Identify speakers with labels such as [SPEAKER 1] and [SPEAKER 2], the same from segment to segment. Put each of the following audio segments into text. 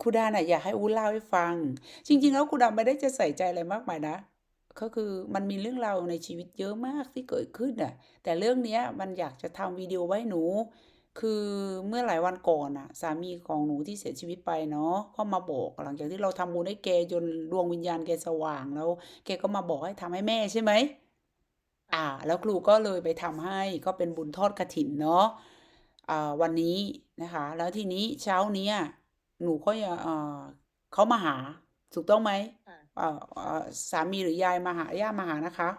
[SPEAKER 1] ครูดาน่ะอยากให้อูเล่าให้ฟัง จริง ๆ แล้วครูดาไม่ได้จะใส่ใจอะไรมากมายนะก็คือมันมีเรื่องราวในชีวิตเยอะมากที่เกิดขึ้นน่ะ แต่เรื่องเนี้ยมันอยากจะทำวิดีโอไว้หนู คือเมื่อหลายวันก่อนน่ะ สามีของหนูที่เสียชีวิตไปเนาะก็มาบอกหลังจากที่เราทำบุญให้แกจนดวงวิญญาณแกสว่างแล้ว แกก็มาบอกให้ทำให้แม่ใช่ไหมอ่า แล้วครูก็เลยไปทำให้ก็เป็นบุญทอดกฐินเนาะอ่าวันนี้นะคะ แล้วทีนี้เช้านี้ เนี้ยหนูก็ยังเอ่อเขามาหา ถูกต้องไหม
[SPEAKER 2] ค่ะ
[SPEAKER 1] เอ่อเอ่อสามีหรือยายมาหาย่ามาหานะคะ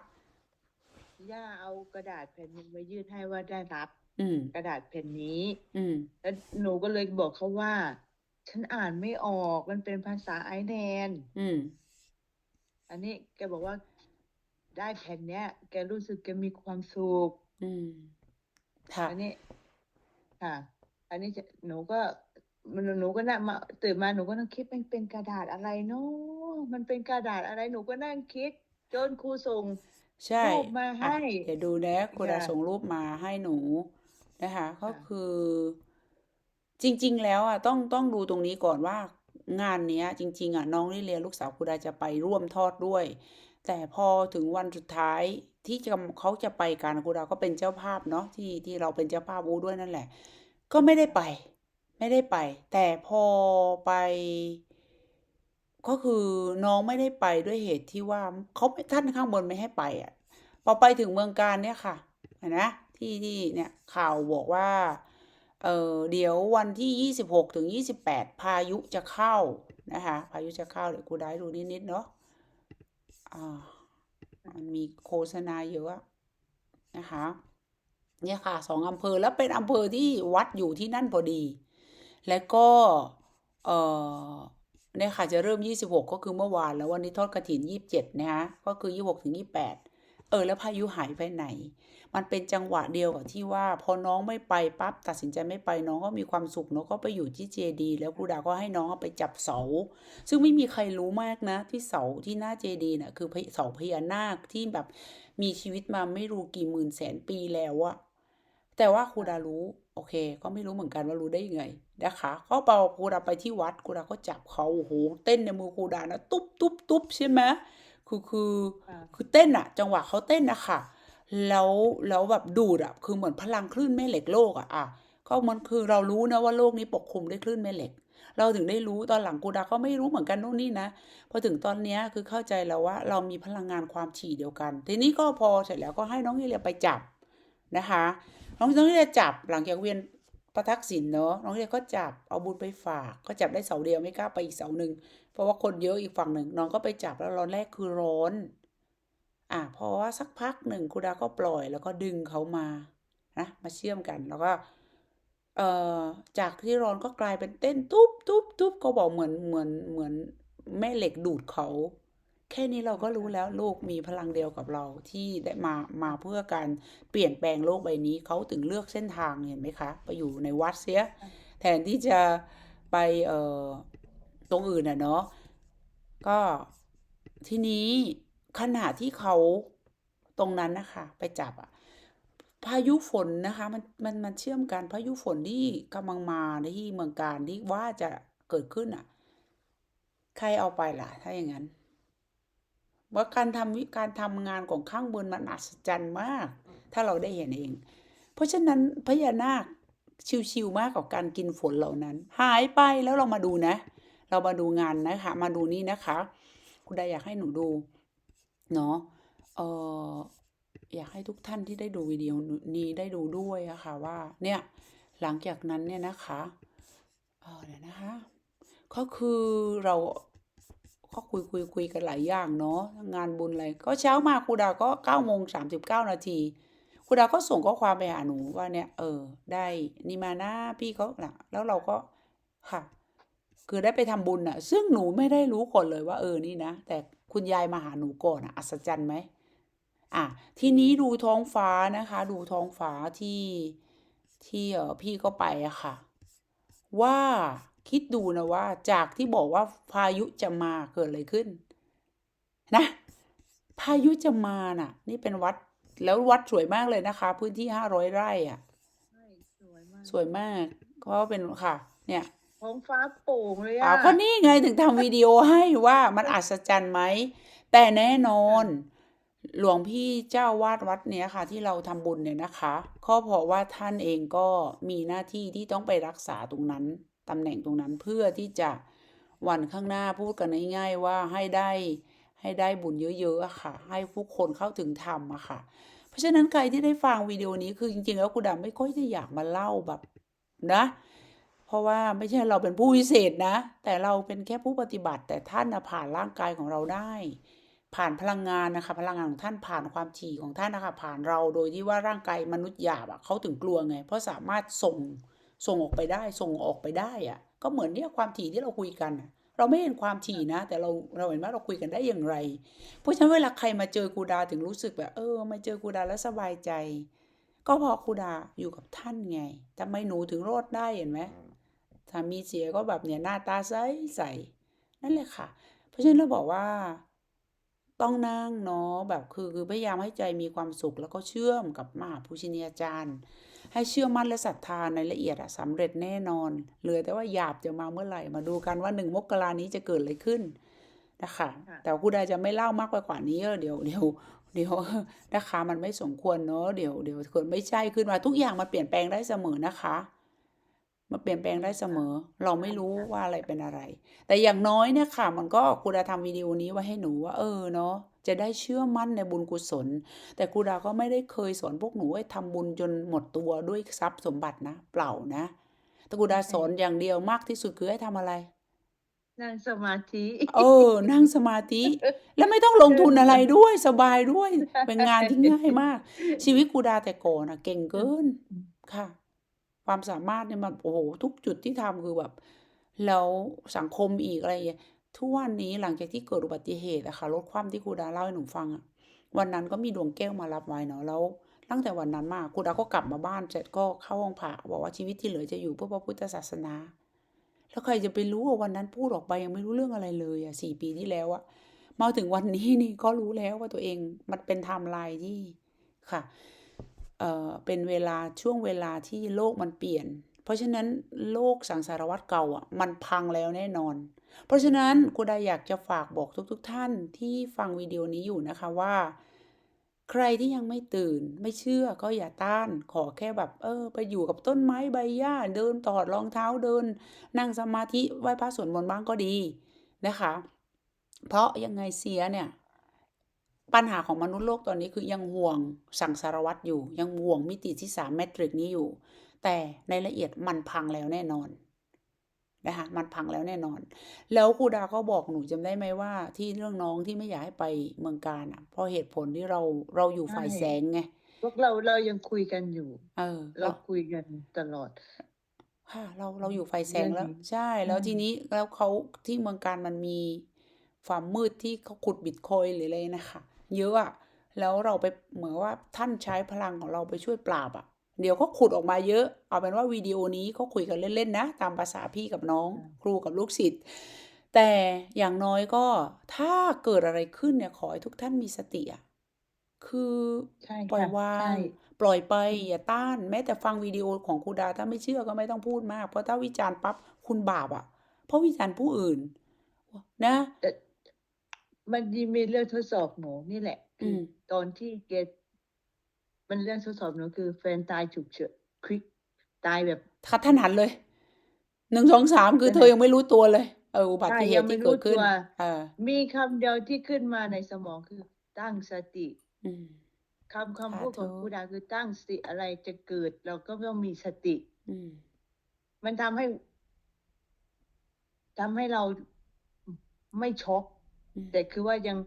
[SPEAKER 2] ย่าเอากระดาษแผ่นหนึงมายื่นให้ว่าได้รับ
[SPEAKER 1] อืม
[SPEAKER 2] กระดาษแผ่นนี้
[SPEAKER 1] อืม
[SPEAKER 2] แล้วหนูก็เลยบอกเขาว่า ฉันอ่านไม่ออกมันเป็นภาษาไอร์แลนด์
[SPEAKER 1] อืม
[SPEAKER 2] อันนี้แกบอกว่าได้แผ่นเนี้ย แกรู้สึกแกมีความสุข
[SPEAKER 1] อืมค่ะ
[SPEAKER 2] อันนี้ค่ะ อันนี้จะหนูก็ มันหนูก็นั่งมาตื่นมาหนูก็นั่งคิดมันเป็นกระดาษอะไรเนาะมันเป็นกระดาษอะไรหนูก็นั่งคิด จนครูส่ง
[SPEAKER 1] ใช่
[SPEAKER 2] รูปมา
[SPEAKER 1] อะ
[SPEAKER 2] ให้
[SPEAKER 1] เดี๋ยวดูนะครูดา
[SPEAKER 2] ค่ะ
[SPEAKER 1] ส่งรูปมาให้หนูนะคะก็
[SPEAKER 2] ค่ะ
[SPEAKER 1] คือ จริง ๆ แล้วอะต้องต้องดูตรงนี้ก่อนว่างานเนี้ย จริง ๆ อะน้องลิเลียลูกสาวครูดาจะไปร่วมทอดด้วย แต่พอถึงวันสุดท้ายที่จะเขาจะไปกันครูดาก็เป็นเจ้าภาพเนาะที่ที่เราเป็นเจ้าภาพอูด้วยนั่นแหละ ก็ไม่ได้ไป ไม่ได้ไป แต่พอไป ก็คือน้องไม่ได้ไปด้วยเหตุที่ว่าเขาท่านข้างบนไม่ให้ไปอะพอไปถึงเมืองการเนี่ยค่ะนะที่ที่เนี่ยข่าวบอกว่า เออเดี๋ยววันที่ยี่สิบหกถึงยี่สิบแปดพายุจะเข้านะคะพายุจะเข้าเดี๋ยวกูได้ดูนิดๆเนาะอ่ามันมีโฆษณาเยอะนะคะเนี่ยค่ะสองอำเภอแล้วเป็นอำเภอที่วัดอยู่ที่นั่นพอดี แล้วก็เออเนี่ยค่ะจะเริ่ม 26 ก็คือเมื่อวานแล้ววันนี้ทอดกฐิน 27 นะคะก็คือ 26 ถึง 28 เออ แล้วพายุหายไปไหน มันเป็นจังหวะเดียวกับที่ว่า พอน้องไม่ไปปั๊บตัดสินใจไม่ไปน้องก็มีความสุขเนาะก็ไปอยู่ที่เจดีแล้วครูดาก็ให้น้องไปจับเสา ซึ่งไม่มีใครรู้มากนะ ที่เสาที่หน้าเจดีน่ะคือเสาพญานาคที่แบบมีชีวิตมาไม่รู้กี่หมื่นแสนปีแล้วอะ แต่ว่าครูดารู้ โอเค ก็ไม่รู้เหมือนกันว่ารู้ได้ยังไงนะคะก็เปาครูดาไปที่วัดครูดาก็จับเขาโอ้โหเต้นในมือครูดานะตุ๊บตุ๊บตุ๊บใช่ไหมคือคือ
[SPEAKER 2] ค่ะ
[SPEAKER 1] คือเต้นอะจังหวะเขาเต้นนะคะแล้วแล้วแบบดูดอะคือเหมือนพลังคลื่นแม่เหล็กโลกอะอะก็มันคือเรารู้นะว่าโลกนี้ปกคลุมด้วยคลื่นแม่เหล็ก เราถึงได้รู้ตอนหลังกูดาก็ไม่รู้เหมือนกันนู่นนี่นะพอถึงตอนเนี้ยคือเข้าใจแล้วว่า เรามีพลังงานความถี่เดียวกัน ทีนี้ก็พอเสร็จแล้วก็ให้น้องยิเลียไปจับนะคะ น้องน้องเลียจับหลังจากเวียนประทักษิณเนอะน้องเลียก็จับเอาบุญไปฝากก็จับได้เสาเดียวไม่กล้าไปอีกเสาหนึ่งเพราะว่าคนเยอะอีกฝั่งหนึ่งน้องก็ไปจับแล้วร้อนแรกคือร้อน อะเพราะว่าสักพักหนึ่งครูดาก็ปล่อยแล้วก็ดึงเขามานะมาเชื่อมกันแล้วก็เอ่อจากที่ร้อนก็กลายเป็นเต้นตุ๊บตุ๊บตุ๊บก็บอกเหมือนเหมือนเหมือนแม่เหล็กดูดเขา แค่นี้เราก็รู้แล้วโลกมีพลังเดียวกับเราที่ได้มามาเพื่อการเปลี่ยนแปลงโลกใบนี้เขาถึงเลือกเส้นทางเห็นไหมคะ ไปอยู่ในวัดเสีย แทนที่จะไปเอ่อตรงอื่นน่ะเนาะก็ทีนี้ขณะที่เขาตรงนั้นนะคะ ไปจับอะพายุฝนนะคะมันมันมันเชื่อมกันพายุฝนที่กำลังมาในที่เมืองการที่ว่าจะเกิดขึ้นอะใครเอาไปล่ะ ถ้าอย่างนั้น ว่าการทำวิการทำงานของข้างบนมันอัศจรรย์มาก ถ้าเราได้เห็นเอง เพราะฉะนั้นพญานาคชิวๆมากกับการกินฝนเหล่านั้น หายไปแล้วเรามาดูนะ เรามาดูงานนะคะ มาดูนี่นะคะ คุณดาอยากให้หนูดูเนาะเอออยากให้ทุกท่านที่ได้ดูวิดีโอนี้ได้ดูด้วยอะค่ะว่าเนี่ยหลังจากนั้นเนี่ยนะคะเออเดี๋ยวนะคะ ก็คือเรา ก็คุยคุยคุยกันหลายอย่างเนาะงานบุญอะไรก็เช้ามาครูดาก็เก้าโมงสามสิบเก้านาทีครูดาก็ส่งข้อความไปหาหนูว่าเนี่ยเออ ได้นี่มานะพี่เขาน่ะ แล้วเราก็ค่ะ คือได้ไปทำบุญน่ะซึ่งหนูไม่ได้รู้ก่อนเลยว่าเออนี่นะแต่คุณยายมาหาหนูก่อนอะอัศจรรย์ไหมอะทีนี้ดูท้องฟ้านะคะ ดูท้องฟ้าที่ที่เออพี่ก็ไปอะค่ะ ว่า คิดดูนะว่าจากที่บอกว่าพายุจะมาเกิดอะไรขึ้น นะ พายุจะมาน่ะ นี่เป็นวัดแล้ววัดสวยมากเลยนะคะ พื้นที่ห้าร้อยไร่อะ
[SPEAKER 2] ใช่สวยมาก
[SPEAKER 1] สวยมากก็เป็นค่ะ เนี่ย
[SPEAKER 2] ท้องฟ้าโปร่งเลย
[SPEAKER 1] อ้าว
[SPEAKER 2] อะ
[SPEAKER 1] ก็นี่ไงถึงทำวิดีโอให้ว่ามันอัศจรรย์ไหม แต่แน่นอน หลวงพี่เจ้าวาดวัดเนี้ยค่ะ ที่เราทำบุญเนี่ยนะคะก็เพราะว่าท่านเองก็มีหน้าที่ที่ต้องไปรักษาตรงนั้น ตำแหน่งตรงนั้นเพื่อที่จะวันข้างหน้าพูดกันง่ายๆว่าให้ได้ให้ได้บุญเยอะๆอะค่ะ ให้ผู้คนเข้าถึงธรรมอะค่ะ เพราะฉะนั้นใครที่ได้ฟังวิดีโอนี้คือจริงๆแล้วคุณดำไม่ค่อยจะอยากมาเล่าแบบนะ เพราะว่าไม่ใช่เราเป็นผู้วิเศษนะ แต่เราเป็นแค่ผู้ปฏิบัติ แต่ท่านนะผ่านร่างกายของเราได้ ผ่านพลังงานนะคะพลังงานของท่านผ่านความถี่ของท่านนะคะผ่านเราโดยที่ว่าร่างกายมนุษย์หยาบอะเขาถึงกลัวไง เพราะสามารถส่ง ส่งออกไปได้ส่งออกไปได้อะก็เหมือนเนี่ยความถี่ที่เราคุยกันเราไม่เห็นความถี่นะ แต่เราเราเห็นว่าเราคุยกันได้อย่างไร เพราะฉะนั้นเวลาใครมาเจอครูดาถึงรู้สึกแบบเออ มาเจอครูดาแล้วสบายใจ ก็เพราะครูดาอยู่กับท่านไงทำไมหนูถึงรอดได้เห็นไหมถ้ามีเสียก็แบบเนี่ยหน้าตาใสใสนั่นแหละค่ะ เพราะฉะนั้นเราบอกว่าต้องนั่งเนาะแบบคือคือพยายามให้ใจมีความสุขแล้วก็เชื่อมกับมหาภูชินียาจารย์ ให้เชื่อมั่นและศรัทธาในละเอียดอะสำเร็จแน่นอนเหลือแต่ว่าหยาบจะมาเมื่อไหร่ มาดูกันว่าหนึ่งมกรานี้จะเกิดอะไรขึ้นนะคะ
[SPEAKER 2] ค่ะ
[SPEAKER 1] แต่คุณดาจะไม่เล่ามากไปกว่านี้เดี๋ยวเดี๋ยวเดี๋ยวนะคะมันไม่สมควรเนาะเดี๋ยวเดี๋ยวเกิดไม่ใช่ขึ้นมาทุกอย่างมันเปลี่ยนแปลงได้เสมอนะคะมันเปลี่ยนแปลงได้เสมอ เราไม่รู้ว่าอะไรเป็นอะไร แต่อย่างน้อยเนี่ยค่ะ มันก็ครูดาทำวิดีโอนี้ไว้ให้หนูว่าเออเนาะ จะได้เชื่อมั่นในบุญกุศล แต่ครูดาก็ไม่ได้เคยสอนพวกหนูให้ทำบุญจนหมดตัวด้วยทรัพย์สมบัตินะ เปล่านะ แต่ครูดาสอนอย่างเดียวมากที่สุดคือให้ทำอะไร
[SPEAKER 2] นั่งสมาธิ
[SPEAKER 1] เออ นั่งสมาธิ แล้วไม่ต้องลงทุนอะไรด้วยสบายด้วย เป็นงานที่ง่ายมาก ชีวิตครูดาแต่ก่อนอะเก่งเกินค่ะ ความสามารถเนี่ยมันโอ้โหทุกจุดที่ทำคือแบบแล้วสังคมอีกอะไรอย่างเงี้ย ทุกวันนี้หลังจากที่เกิดอุบัติเหตุอะค่ะรถคว่ำที่ครูดาเล่าให้หนูฟังอะวันนั้นก็มีดวงแก้วมารับไว้เนาะแล้วตั้งแต่วันนั้นมาครูดาก็กลับมาบ้านเสร็จก็เข้าห้องผ่าบอกว่าชีวิตที่เหลือจะอยู่เพื่อพระพุทธศาสนา แล้วใครจะไปรู้ว่าวันนั้นพูดออกไปยังไม่รู้เรื่องอะไรเลยอะสี่ปีที่แล้วอะมาถึงวันนี้นี่ก็รู้แล้วว่าตัวเองมันเป็นไทม์ไลน์ที่ค่ะเอ่อเป็นเวลาช่วงเวลาที่โลกมันเปลี่ยน เพราะฉะนั้นโลกสังสารวัตรเก่าอะมันพังแล้วแน่นอน เพราะฉะนั้นกูไดาอยากจะฝากบอกทุกๆทท่านที่ฟังวิดีโอนี้อยู่นะคะว่า ใครที่ยังไม่ตื่น ไม่เชื่อก็อย่าต้าน ขอแค่แบบ เออ ไปอยู่กับต้นไม้ใบหญ้าเดินถอดรองเท้าเดิน นั่งสมาธิไหว้พระสวดมนต์บ้างก็ดีนะคะ เพราะยังไงเสียเนี่ยปัญหาของมนุษย์โลกตอนนี้คือยังห่วงสังสารวัตรอยู่ ยังห่วงมิติที่สามแมตริกนี้อยู่ แต่ในละเอียดมันพังแล้วแน่นอน นะคะมันพังแล้วแน่นอน แล้วครูดาก็บอกหนูจำได้ไหมว่า ที่เรื่องน้องที่ไม่อยากให้ไปเมืองการอะ เพราะเหตุผลที่เราเราอยู่ฝ่าย
[SPEAKER 2] ใช่
[SPEAKER 1] แสงไง
[SPEAKER 2] พวกเราเรายังคุยกันอยู่
[SPEAKER 1] เออ
[SPEAKER 2] เรา
[SPEAKER 1] เรา
[SPEAKER 2] คุยกันตลอด
[SPEAKER 1] ค่ะเราเราอยู่ไฟแสง
[SPEAKER 2] เรื่อง
[SPEAKER 1] แล้ว
[SPEAKER 2] นี้
[SPEAKER 1] ใช่ แล้ว
[SPEAKER 2] อืม
[SPEAKER 1] ทีนี้แล้วเขาที่เมืองการมันมีความมืดที่เขาขุดบิตคอยน์หรืออะไรนะคะเยอะอะแล้วเราไปเหมือนว่าท่านใช้พลังของเราไปช่วยปราบอะ เดี๋ยวเขาขุดออกมาเยอะ เอาเป็นว่าวิดีโอนี้เขาคุยกันเล่นๆนะ ตามภาษาพี่กับน้อง ครูกับลูกศิษย์แต่อย่างน้อยก็ถ้าเกิดอะไรขึ้นเนี่ยขอให้ทุกท่านมีสติอะคือ
[SPEAKER 2] ใช่
[SPEAKER 1] ปล่อย
[SPEAKER 2] ค่ะ
[SPEAKER 1] วา
[SPEAKER 2] ใช่
[SPEAKER 1] งปล่อยไปอย่าต้าน แม้แต่ฟังวิดีโอของครูดาถ้าไม่เชื่อก็ไม่ต้องพูดมาก เพราะถ้าวิจารณ์ปั๊บคุณบาปอะ เพราะวิจารณ์ผู้อื่น นะ
[SPEAKER 2] แต่มันมีเรื่องทดสอบหนูนี่แหละ
[SPEAKER 1] อื
[SPEAKER 2] คือ
[SPEAKER 1] ม
[SPEAKER 2] ตอนที่เกด มันเรื่องทดสอบหนูคือ แฟนตายฉุกเฉินควิกตายแบบ
[SPEAKER 1] คัดถนัดเลยหนึ่งสองสามคือเธอยังไม่รู้ตัวเลยเอออุบั
[SPEAKER 2] ใช่
[SPEAKER 1] ติเห
[SPEAKER 2] ยั
[SPEAKER 1] ตุ
[SPEAKER 2] งไม่
[SPEAKER 1] ที่
[SPEAKER 2] รู้
[SPEAKER 1] เกิดขึ้น
[SPEAKER 2] ตัว
[SPEAKER 1] เออ
[SPEAKER 2] มีคำเดียวที่ขึ้นมาในสมองคือ ตั้งสติ
[SPEAKER 1] อืม
[SPEAKER 2] คำคำ
[SPEAKER 1] สา
[SPEAKER 2] พูดของ
[SPEAKER 1] ธุ
[SPEAKER 2] ครูดาคือตั้งสติอะไรจะเกิด เราก็ต้องมีสติ
[SPEAKER 1] อืม
[SPEAKER 2] มันทำให้ทำให้เราไม่ช็อก
[SPEAKER 1] อืม
[SPEAKER 2] แต่คือว่ายัง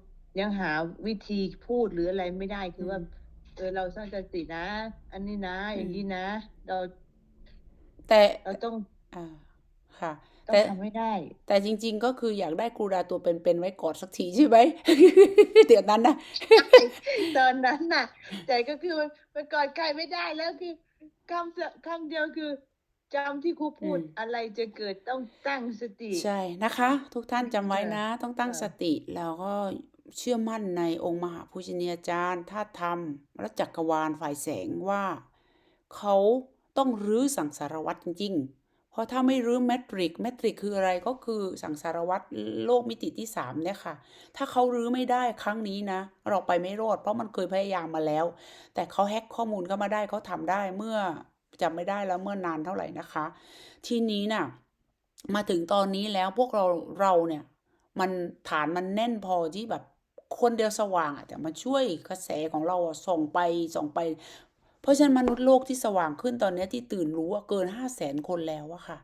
[SPEAKER 2] ยังหาวิธีพูดหรืออะไรไม่ได้คือว่า
[SPEAKER 1] อืม
[SPEAKER 2] เออเราสร้างสตินะ อันนี้นะ อย่าง
[SPEAKER 1] อืม
[SPEAKER 2] นี้นะ เรา
[SPEAKER 1] แต่
[SPEAKER 2] เราต้อง
[SPEAKER 1] อ่าค่ะ
[SPEAKER 2] ต้อง
[SPEAKER 1] แต่
[SPEAKER 2] ทำให้ได้
[SPEAKER 1] แต่จริง ๆ ก็คืออยากได้ครูดาตัวเป็นๆไว้กอดสักทีใช่ไหม เดี๋ยวนั้นนะ
[SPEAKER 2] ตอนนั้นน่ะ แต่ก็คือมันมันกอดใครไม่ได้แล้วคือคำเสคำเดียวคือจำที่ครูพูด
[SPEAKER 1] อืม
[SPEAKER 2] อะไรจะเกิดต้องตั้งสติ
[SPEAKER 1] ใช่นะคะ ทุกท่านจำไว้นะ ต้องตั้ง
[SPEAKER 2] ค่ะ
[SPEAKER 1] สติแล้วก็ เชื่อมั่นในองค์มหาภูชนียาจารย์ธาตุธรรม และจักรวาลฝ่ายแสงว่า เขาต้องรื้อสังสารวัตรจริงๆ เพราะถ้าไม่รู้อแมทริกแมทริกคืออะไรก็คือสังสารวัตรโลกมิติที่สามเนี่ยค่ะ ถ้าเขารื้อไม่ได้ครั้งนี้นะ เราไปไม่รอดเพราะมันเคยพยายามมาแล้ว แต่เขาแฮ็กข้อมูลเข้ามาได้เขาทำได้เมื่อจำไม่ได้แล้วเมื่อนานเท่าไหร่นะคะ ทีนี้น่ะมาถึงตอนนี้แล้วพวกเราเราเนี่ยมันฐานมันแน่นพอที่แบบ คนเดียวสว่างอะแต่มันช่วยกระแสของเราอะส่องไปส่องไป เพราะฉะนั้นมนุษย์โลกที่สว่างขึ้นตอนเนี้ยที่ตื่นรู้ว่าเกินห้าแสนคนแล้วอะค่ะ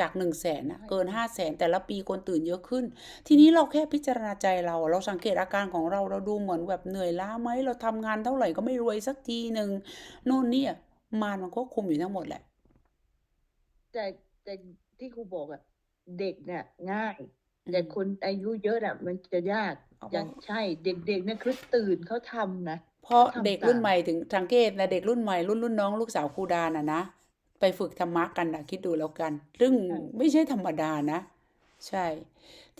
[SPEAKER 1] จากหนึ่งแสนนะเกินห้าแสนแต่ละปีคนตื่นเยอะขึ้น ทีนี้เราแค่พิจารณาใจเรา เราสังเกตอาการของเราเราดูเหมือนแบบเหนื่อยล้าไหมเราทำงานเท่าไหร่ก็ไม่รวยสักทีหนึ่งนู่นนี่อะมารมันก็คุมอยู่ทั้งหมดแหละ
[SPEAKER 2] แต่แต่ที่ครูบอกอะเด็กเนี่ยง่าย
[SPEAKER 1] อืม
[SPEAKER 2] แต่คนอายุเยอะน่ะมันจะยาก
[SPEAKER 1] เอา
[SPEAKER 2] อย่าง
[SPEAKER 1] เพราะ
[SPEAKER 2] ใช่เด็กๆเนี่ยคือตื่นเขาทำนะ
[SPEAKER 1] เพราะ
[SPEAKER 2] เขาทำ
[SPEAKER 1] เด็กรุ่น
[SPEAKER 2] ตาม
[SPEAKER 1] ใหม่ถึงสังเกตนะเด็กรุ่นใหม่รุ่นรุ่นน้องลูกสาวครูดาน่ะนะไปฝึกธรรมะกันนะคิดดูแล้วกัน ซึ่ง
[SPEAKER 2] ใช่
[SPEAKER 1] ไม่ใช่ธรรมดานะ ใช่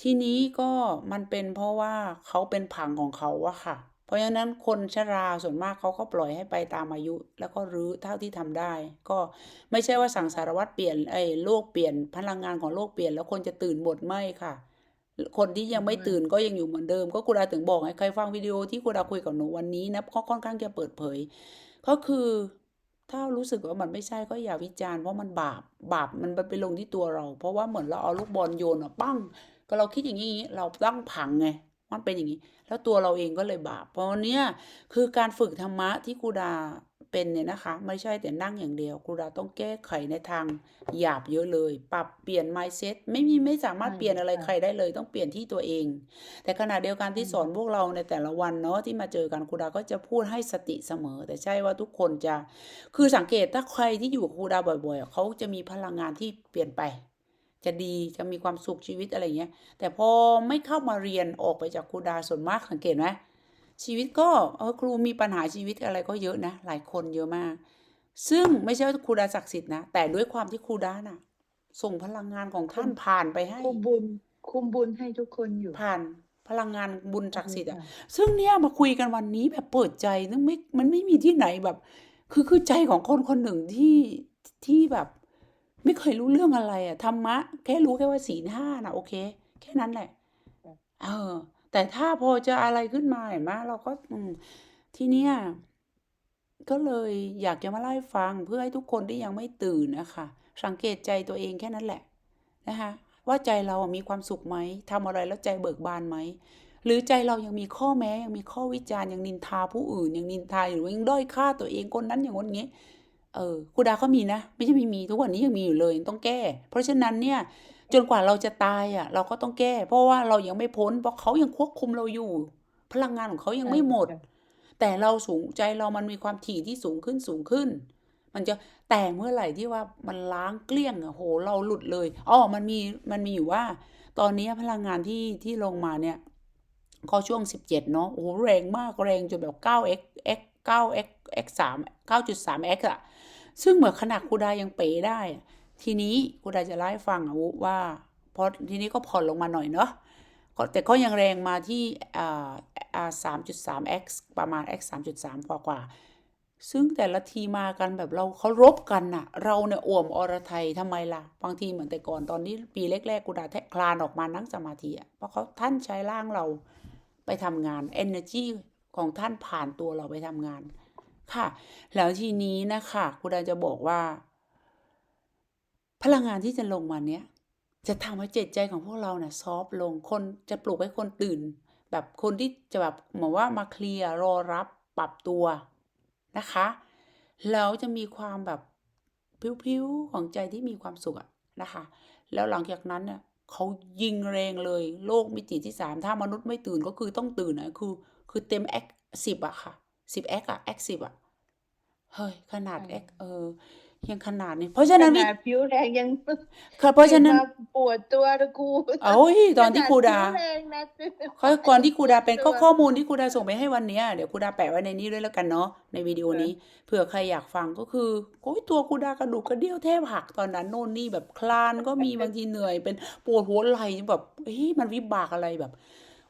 [SPEAKER 1] ทีนี้ก็มันเป็นเพราะว่าเขาเป็นผังของเขาอะค่ะ เพราะฉะนั้นคนชราส่วนมากเขาก็ปล่อยให้ไปตามอายุ แล้วก็รื้อเท่าที่ทำได้ ก็ไม่ใช่ว่าสังสารวัตรเปลี่ยนไอ้โลกเปลี่ยนพลังงานของโลกเปลี่ยน แล้วคนจะตื่นหมดไม่ค่ะ คนที่ยังไม่
[SPEAKER 2] ไม่
[SPEAKER 1] ตื่นก็ยังอยู่เหมือนเดิม ก็คุณดาถึงบอกให้ใครฟังวิดีโอที่คุณดาคุยกับหนูวันนี้นะก็ค่อนข้างจะเปิดเผย ก็คือถ้ารู้สึกว่ามันไม่ใช่ก็อย่าวิจารณ์เพราะมันบาปบาปมันไปลงที่ตัวเรา เพราะว่าเหมือนเราเอาลูกบอลโยนอะปั้งก็เราคิดอย่างนี้เราตั้งผังไงมันเป็นอย่างนี้ แล้วตัวเราเองก็เลยบาปเพราะเนี้ยคือการฝึกธรรมะที่ครูดา เป็นเนี่ยนะคะ ไม่ใช่แต่นั่งอย่างเดียวครูดาต้องแก้ไขในทางหยาบเยอะเลย ปรับเปลี่ยน mindset ไม่มีไม่สามารถ
[SPEAKER 2] ใช่
[SPEAKER 1] เปลี่ยนอะไร
[SPEAKER 2] ค่ะ
[SPEAKER 1] ใครได้เลย ต้องเปลี่ยนที่ตัวเอง แต่ขณะเดียวกันที่
[SPEAKER 2] ใช่
[SPEAKER 1] สอนพวกเราในแต่ละวันเนาะที่มาเจอกันครูดาก็จะพูดให้สติเสมอ แต่ใช่ว่าทุกคนจะคือสังเกตถ้าใครที่อยู่กับครูดาบ่อยๆอะเขาจะมีพลังงานที่เปลี่ยนไปจะดีจะมีความสุขชีวิตอะไรเงี้ย แต่พอไม่เข้ามาเรียนออกไปจากครูดาส่วนมากสังเกตไหม ชีวิตก็เออครูมีปัญหาชีวิตอะไรก็เยอะนะ หลายคนเยอะมาก ซึ่งไม่ใช่ว่าครูดาศักดิ์สิทธิ์นะ แต่ด้วยความที่ครูดาน่ะ ส่งพลังงานของท่านผ่านไปให้
[SPEAKER 2] คุมบุญ คุมบุญให้ทุกคนอยู่
[SPEAKER 1] ผ่านพลังงานบุญศักดิ์สิทธิ์อะ
[SPEAKER 2] ค่ะ
[SPEAKER 1] ซึ่งเนี่ยมาคุยกันวันนี้แบบเปิดใจนึกไม่ มันไม่มีที่ไหนแบบ คือคือใจของคนคนหนึ่งที่ที่แบบ ไม่เคยรู้เรื่องอะไรอะธรรมะ แค่รู้แค่ว่าศีลห้านะโอเค แค่นั้นแหละ
[SPEAKER 2] ค่ะ
[SPEAKER 1] เออ แต่ถ้าพอจะอะไรขึ้นมาเห็นไหมเราก็อืทีเนี้ยก็เลยอยากจะมาเล่าให้ฟังเพื่อให้ทุกคนที่ยังไม่ตื่นนะคะสังเกตใจตัวเองแค่นั้นแหละนะคะว่าใจเรามีความสุขไหมทำอะไรแล้วใจเบิกบานไหมหรือใจเรายังมีข้อแม้ยังมีข้อวิจารณ์ยังนินทาผู้อื่นยังนินทาหรือว่ายังด้อยค่าตัวเองคนนั้นอย่างคนนี้เออครูดาก็มีนะ ไม่ใช่ไม่มีทุกวันนี้ยังมีอยู่เลยต้องแก้ เพราะฉะนั้นเนี่ย จนกว่าเราจะตายอะ เราก็ต้องแก้ เพราะว่าเรายังไม่พ้นเพราะเขายังควบคุมเราอยู่ พลังงานของเขายัง
[SPEAKER 2] ใช่
[SPEAKER 1] ไม่หมด
[SPEAKER 2] ค่ะ
[SPEAKER 1] แต่เราสูงใจเรามันมีความถี่ที่สูงขึ้นสูงขึ้น มันจะแต่เมื่อไหร่ที่ว่ามันล้างเกลี้ยงอะโหเราหลุดเลยอ๋อมันมีมันมีอยู่ว่า ตอนนี้พลังงานที่ที่ลงมาเนี่ยก็ช่วง 17 เนาะโอ้โหแรงมากแรงจนแบบ 9x x 9x x 3 9.3x อะซึ่งเหมือนขนาดครูดายังเป๋ได้อะ ทีนี้ครูดาจะเล่าให้ฟังอะวุว่าพอทีนี้ก็ผ่อนลงมาหน่อยเนาะแต่ก็ยังแรงมาที่อ่าอ่า 3.3x ประมาณ x 3.3กว่ากว่าซึ่งแต่ละทีมากันแบบเราเขารบกันน่ะ เราเนี่ยอ่วมอรไทยทำไมล่ะ บางทีเหมือนแต่ก่อนตอนที่ปีแรกๆกูดาแทะคลานออกมานั่งสมาธิอะเพราะเขาท่านใช้ร่างเราไปทำงาน energy ของท่านผ่านตัวเราไปทำงาน ค่ะ แล้วทีนี้นะคะกูดาจะบอกว่า พลังงานที่จะลงมาเนี้ยจะทำให้จิตใจของพวกเราเนี่ยซอฟต์ลงคนจะปลุกให้คนตื่น แบบคนที่จะแบบเหมือนว่ามาเคลียร์รอรับปรับตัวนะคะแล้วจะมีความแบบพิ้วๆของใจที่มีความสุขอะนะคะ แล้วหลังจากนั้นเนี่ยเขายิงแรงเลยโลกมิติที่สามถ้ามนุษย์ไม่ตื่นก็คือต้องตื่นนะคือคือเต็มแอคสิบอะค่ะสิบแอคอะแอคสิบอะเฮ้ยขนาด
[SPEAKER 2] ใช่
[SPEAKER 1] แอคเออ ยังขนาดนี้ เพราะฉะนั้น
[SPEAKER 2] ข
[SPEAKER 1] วิ
[SPEAKER 2] นาดผิวแรงยัง
[SPEAKER 1] ค่ะเพราะฉะนั้น
[SPEAKER 2] มาปวดตัวนะครู
[SPEAKER 1] โอ้ยตอนที่
[SPEAKER 2] ขนา
[SPEAKER 1] ครูดา
[SPEAKER 2] ผิวแรงนะ
[SPEAKER 1] เขาก่อนที่ครูดาเป็น
[SPEAKER 2] ตั
[SPEAKER 1] ก็
[SPEAKER 2] ว
[SPEAKER 1] ข้อมูลที่ครูดาส่งไปให้วันเนี้ยเดี๋ยวครูดาแปะไว้ในนี้ด้วยแล้วกันเนาะในวิดีโอ
[SPEAKER 2] เออ
[SPEAKER 1] นี้เผื่อใครอยากฟังก็คือโอ้ยตัวครูดากระดูกกระเดี่ยวแทบหักตอนนั้นโน่นนี่แบบคลานก็มีบางทีเหนื่อย เป็นปวดหัวไหล่แบบเฮ้ยมันวิบากอะไรแบบ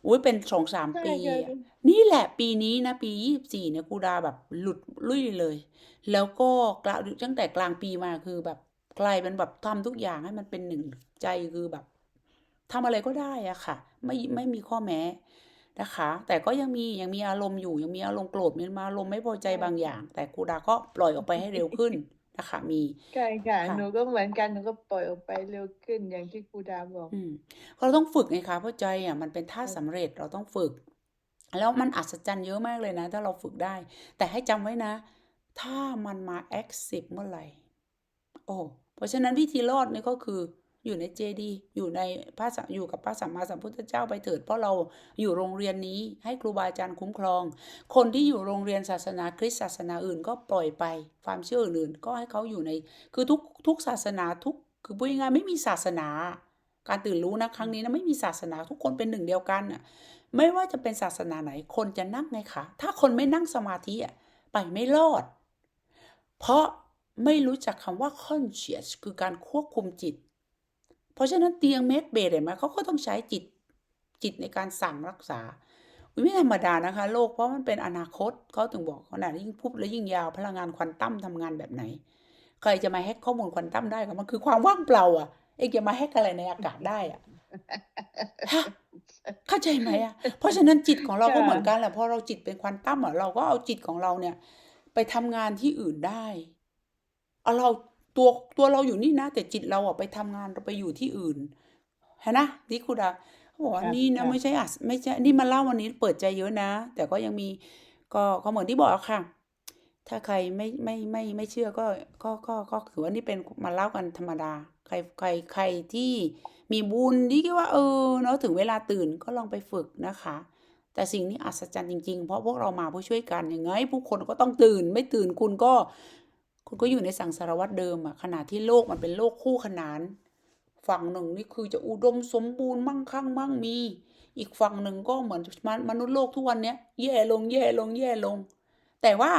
[SPEAKER 1] อุ้ยเป็นสองสาม
[SPEAKER 2] ใช่
[SPEAKER 1] ปี
[SPEAKER 2] ใช่
[SPEAKER 1] อะนี่แหละปีนี้นะ ปียี่สิบสี่เนี่ยครูดาแบบหลุดลุ่ยเลย แล้วก็กลางตั้งแต่กลางปีมาคือแบบกลายเป็นแบบทำทุกอย่างให้มันเป็นหนึ่งใจคือแบบทำอะไรก็ได้อะค่ะ ไม่ไม่มีข้อแม้นะคะ แต่ก็ยังมียังมีอารมณ์อยู่ยังมีอารมณ์โกรธมีอารมณ์ไม่พอใจ
[SPEAKER 2] ใช่
[SPEAKER 1] บางอย่าง แต่ครูดาก็ปล่อยออกไปให้เร็วขึ้น นะคะมี
[SPEAKER 2] ใช่ค่ะ
[SPEAKER 1] ค่ะ
[SPEAKER 2] หนูก็เหมือนกันหนูก็ปล่อยออกไปเร็วขึ้นอย่างที่ครูดาบอก
[SPEAKER 1] อืมเราต้องฝึกไงคะเพราะใจอะมันเป็นธาตุสำเร็จเราต้องฝึก แล้วมันอัศจรรย์เยอะมากเลยนะ ถ้าเราฝึกได้ แต่ให้จำไว้นะ ถ้ามันมา active เมื่อไหร่โอ้เพราะฉะนั้นวิธีรอดนี่ก็คือ อยู่ในเจดีอยู่ในพระอยู่กับพระสัมมาสัมพุทธเจ้าไปเถิดเพราะเราอยู่โรงเรียนนี้ให้ครูบาอาจารย์คุ้มครอง คนที่อยู่โรงเรียนศาสนาคริสต์ศาสนาอื่นก็ปล่อยไป ความเชื่ออื่นก็ให้เขาอยู่ใน คือทุกทุกศาสนาทุกคือพูดง่ายไม่มีศาสนาการตื่นรู้นะครั้งนี้นะไม่มีศาสนาทุกคนเป็นหนึ่งเดียวกันน่ะไม่ว่าจะเป็นศาสนาไหนคนจะนั่งไงคะถ้าคนไม่นั่งสมาธิอะไปไม่รอด เพราะไม่รู้จักคำว่า conscious คือการควบคุมจิต เพราะฉะนั้นเตียงเมดเบดเห็นไหมเขาก็ต้องใช้จิตจิตในการสั่งรักษาไม่ธรรมดานะคะโลกเพราะมันเป็นอนาคตเขาถึงบอกขนาดยิ่งพูดและยิ่งยาวพลังงานควอนตัมทำงานแบบไหน ใครจะมาแฮกข้อมูลควอนตัมได้ก็มันคือความว่างเปล่าอะเอ็งจะมาแฮกอะไรในอากาศได้อะฮะเข้าใจไหมอะเพราะฉะนั้นจิตของเราก็เหมือนกันแหละพอเราจิตเป็นควอนตัมอะเราก็เอาจิตของเราเนี่ย ไปทำงานที่อื่นได้เอาเรา ตัวตัวเราอยู่นี่นะ แต่จิตเราอะไปทำงานเราไปอยู่ที่อื่นเห็นนะที่ครูดาเขาบอกว่า
[SPEAKER 2] ค่ะ
[SPEAKER 1] นี่นะ
[SPEAKER 2] ค่ะ
[SPEAKER 1] ไม่ใช่อะไม่ใช่นี่มาเล่าวันนี้เปิดใจเยอะนะ แต่ก็ยังมีก็ก็เหมือนที่บอกอะค่ะ ถ้าใครไม่ไม่ไม่ไม่เชื่อก็ก็ก็ก็ถือว่านี่เป็นมาเล่ากันธรรมดา ใครใครใครที่มีบุญที่คิดว่าเออเนาะถึงเวลาตื่นก็ลองไปฝึกนะคะ แต่สิ่งนี้อัศจรรย์จริงๆ เพราะพวกเรามาเพื่อช่วยกันยังไง ผู้คนก็ต้องตื่นไม่ตื่นคุณก็ คุณก็อยู่ในสังสารวัฏเดิมอะขณะที่โลกมันเป็นโลกคู่ขนาน ฝั่งหนึ่งนี่คือจะอุดมสมบูรณ์มั่งคั่งมั่งมี อีกฝั่งหนึ่งก็เหมือนมนมนุษย์โลกทุกวันเนี้ยแย่ลงแย่ลงแย่ลง แต่ว่า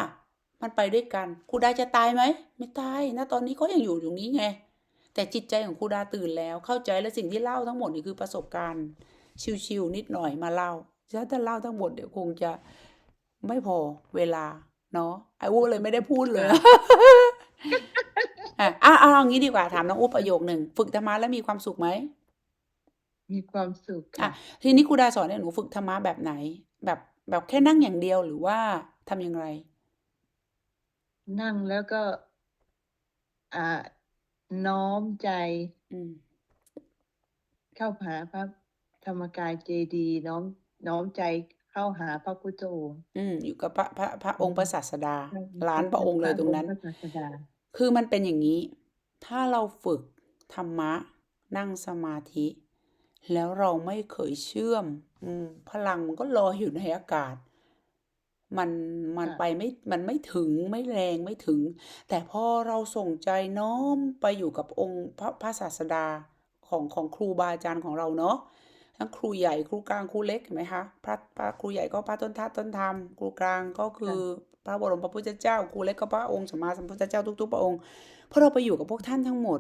[SPEAKER 1] มันไปด้วยกันครูดาจะตายไหมไม่ตายนะตอนนี้ก็ยังอยู่ตรงนี้ไง แต่จิตใจของครูดาตื่นแล้วเข้าใจและสิ่งที่เล่าทั้งหมดนี่คือประสบการณ์ชิวๆนิดหน่อยมาเล่าถ้าเล่าทั้งหมดเดี๋ยวคงจะไม่พอเวลา เนาะไอ้วูเลยไม่ได้พูดเลยอะอะเอาอย่างนี้ดีกว่าถามน้องอุ๊บประโยคหนึ่งฝึกธรรมะแล้วมีความสุขไหม
[SPEAKER 2] มีความสุข
[SPEAKER 1] อะ
[SPEAKER 2] ค่ะ
[SPEAKER 1] ทีนี้ครูดาสอนให้หนูฝึกธรรมะแบบไหน แบบแบบแค่นั่งอย่างเดียวหรือว่าทำอย่างไร
[SPEAKER 2] นั่งแล้วก็ อ่าน้อมใจ
[SPEAKER 1] อืม
[SPEAKER 2] เข้าหาพระธรรมกายเจดีย์น้อมน้อมใจ เข้าหาพระพุทธองค์
[SPEAKER 1] อืม อยู่กับพระพระพระ
[SPEAKER 2] อื
[SPEAKER 1] องค์พระ
[SPEAKER 2] ม
[SPEAKER 1] ศาสดา
[SPEAKER 2] ใช่
[SPEAKER 1] ล้านพระองค์เลยตรงนั้น
[SPEAKER 2] พระศาสดา
[SPEAKER 1] คือมันเป็นอย่างนี้ ถ้าเราฝึกธรรมะ นั่งสมาธิ แล้วเราไม่เคยเชื่อม อืม พลังมันก็ลอยอยู่ในอากาศ มันมัน
[SPEAKER 2] ค่ะ
[SPEAKER 1] ไปไม่ มันไม่ถึงไม่แรงไม่ถึง แต่พอเราส่งใจน้อมไปอยู่กับองค์พระพระศาสดาของของครูบาอาจารย์ของเราเนาะ ทั้งครูใหญ่ครูกลางครูเล็กเห็นไหมคะพระพระครูใหญ่ก็พระต้นทัดต้นธรรมครูกลางก็คือพระบรมพระพุทธเจ้าครูเล็กก็พระองค์สัมมาสัมพุทธเจ้าทุกๆพระองค์พอเราไปอยู่กับพวกท่านทั้งหมด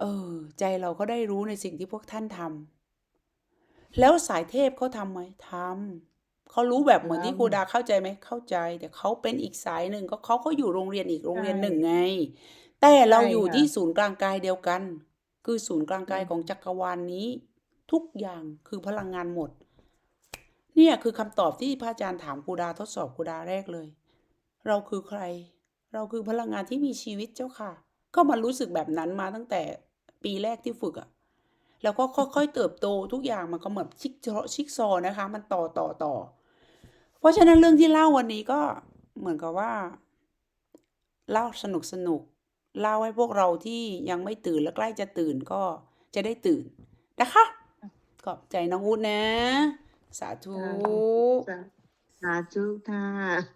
[SPEAKER 1] เออ ใจเราก็ได้รู้ในสิ่งที่พวกท่านทำแล้วสายเทพเขาทำไหมทำเขารู้แบบเหมือนที่ครู
[SPEAKER 2] ทำ
[SPEAKER 1] ดาเข้าใจไหมเข้าใจ แต่เขาเป็นอีกสายหนึ่งก็เขาก็อยู่โรงเรียนอีกโรงเรียนหนึ่ง
[SPEAKER 2] ใช่
[SPEAKER 1] ไง แต่เรา
[SPEAKER 2] ใช่
[SPEAKER 1] อยู่
[SPEAKER 2] ค่ะ
[SPEAKER 1] ที่ศูนย์กลางกายเดียวกัน คือศูนย์กลางกาย
[SPEAKER 2] อืม
[SPEAKER 1] ของจักรวาลนี้ ทุกอย่างคือพลังงานหมด เนี่ยคือคำตอบที่พระอาจารย์ถามครูดาทดสอบครูดาแรกเลย เราคือใคร เราคือพลังงานที่มีชีวิตเจ้าค่ะ ก็มารู้สึกแบบนั้นมาตั้งแต่ปีแรกที่ฝึกอะแล้วก็ค่อยๆเติบโตทุกอย่างมันก็เหมือนชิกซอชิกซอนะคะ มันต่อต่อต่อ เพราะฉะนั้นเรื่องที่เล่าวันนี้ก็เหมือนกับว่าเล่าสนุกสนุกเล่าให้พวกเราที่ยังไม่ตื่นและใกล้จะตื่นก็จะได้ตื่นนะคะ ขอบใจน้องอูดนะ สาธุ
[SPEAKER 2] สาสาธุค่ะ